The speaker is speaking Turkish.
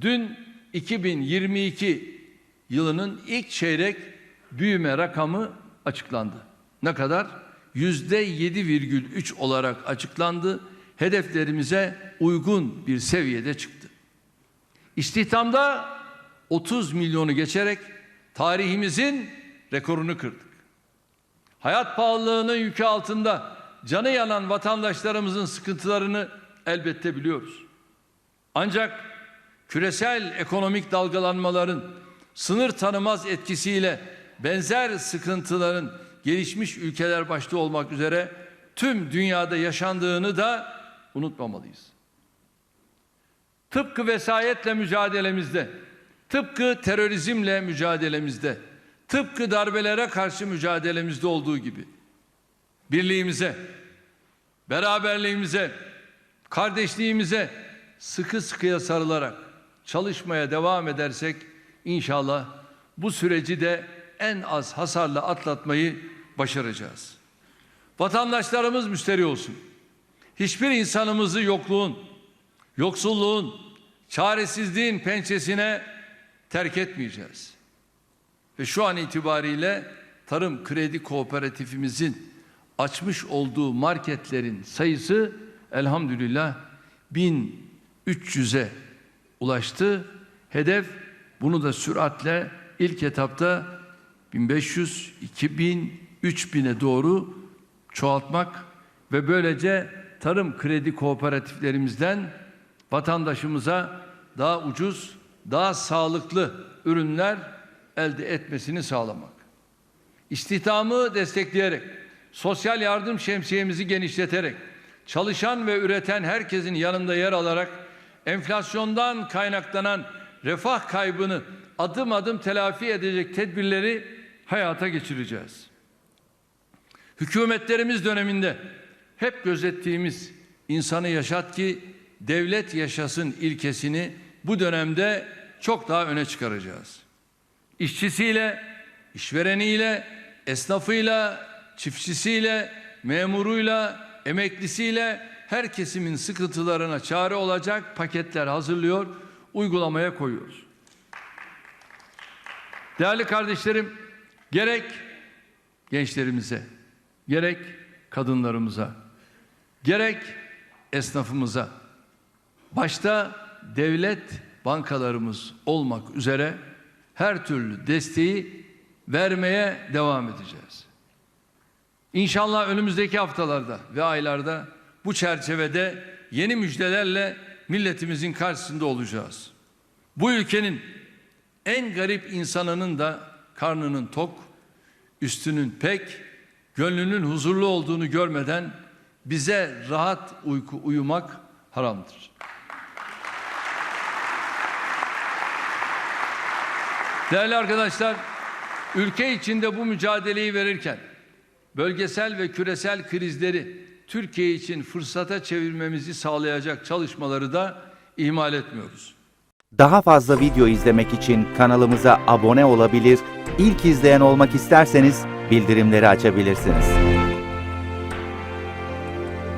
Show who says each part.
Speaker 1: Dün 2022 yılının ilk çeyrek büyüme rakamı açıklandı. Ne kadar? Yüzde 7,3 olarak açıklandı. Hedeflerimize uygun bir seviyede çıktı. İstihdamda 30 milyonu geçerek tarihimizin rekorunu kırdık. Hayat pahalılığının yükü altında canı yanan vatandaşlarımızın sıkıntılarını elbette biliyoruz. Ancak küresel ekonomik dalgalanmaların sınır tanımaz etkisiyle benzer sıkıntıların gelişmiş ülkeler başta olmak üzere tüm dünyada yaşandığını da unutmamalıyız. Tıpkı vesayetle mücadelemizde, tıpkı terörizmle mücadelemizde, tıpkı darbelere karşı mücadelemizde olduğu gibi birliğimize, beraberliğimize, kardeşliğimize sıkı sıkıya sarılarak çalışmaya devam edersek inşallah bu süreci de en az hasarla atlatmayı başaracağız. Vatandaşlarımız müşteri olsun. Hiçbir insanımızı yokluğun, yoksulluğun, çaresizliğin pençesine terk etmeyeceğiz. Ve şu an itibariyle Tarım Kredi Kooperatifimizin açmış olduğu marketlerin sayısı elhamdülillah 1300'e ulaştı. Hedef bunu da süratle ilk etapta 1500, 2000, 3000'e doğru çoğaltmak ve böylece tarım kredi kooperatiflerimizden vatandaşımıza daha ucuz, daha sağlıklı ürünler elde etmesini sağlamak. İstihdamı destekleyerek, sosyal yardım şemsiyemizi genişleterek, çalışan ve üreten herkesin yanında yer alarak enflasyondan kaynaklanan refah kaybını adım adım telafi edecek tedbirleri hayata geçireceğiz. Hükümetlerimiz döneminde hep gözettiğimiz insanı yaşat ki devlet yaşasın ilkesini bu dönemde çok daha öne çıkaracağız. İşçisiyle, işvereniyle, esnafıyla, çiftçisiyle, memuruyla, emeklisiyle her kesimin sıkıntılarına çare olacak paketler hazırlıyor, uygulamaya koyuyoruz. Değerli kardeşlerim, gerek gençlerimize, gerek kadınlarımıza, gerek esnafımıza, başta devlet bankalarımız olmak üzere her türlü desteği vermeye devam edeceğiz. İnşallah önümüzdeki haftalarda ve aylarda bu çerçevede yeni müjdelerle milletimizin karşısında olacağız. Bu ülkenin en garip insanının da karnının tok, üstünün pek, gönlünün huzurlu olduğunu görmeden bize rahat uyku uyumak haramdır. Değerli arkadaşlar, ülke içinde bu mücadeleyi verirken bölgesel ve küresel krizleri Türkiye için fırsata çevirmemizi sağlayacak çalışmaları da ihmal etmiyoruz.
Speaker 2: Daha fazla video izlemek için kanalımıza abone olabilir, ilk izleyen olmak isterseniz bildirimleri açabilirsiniz.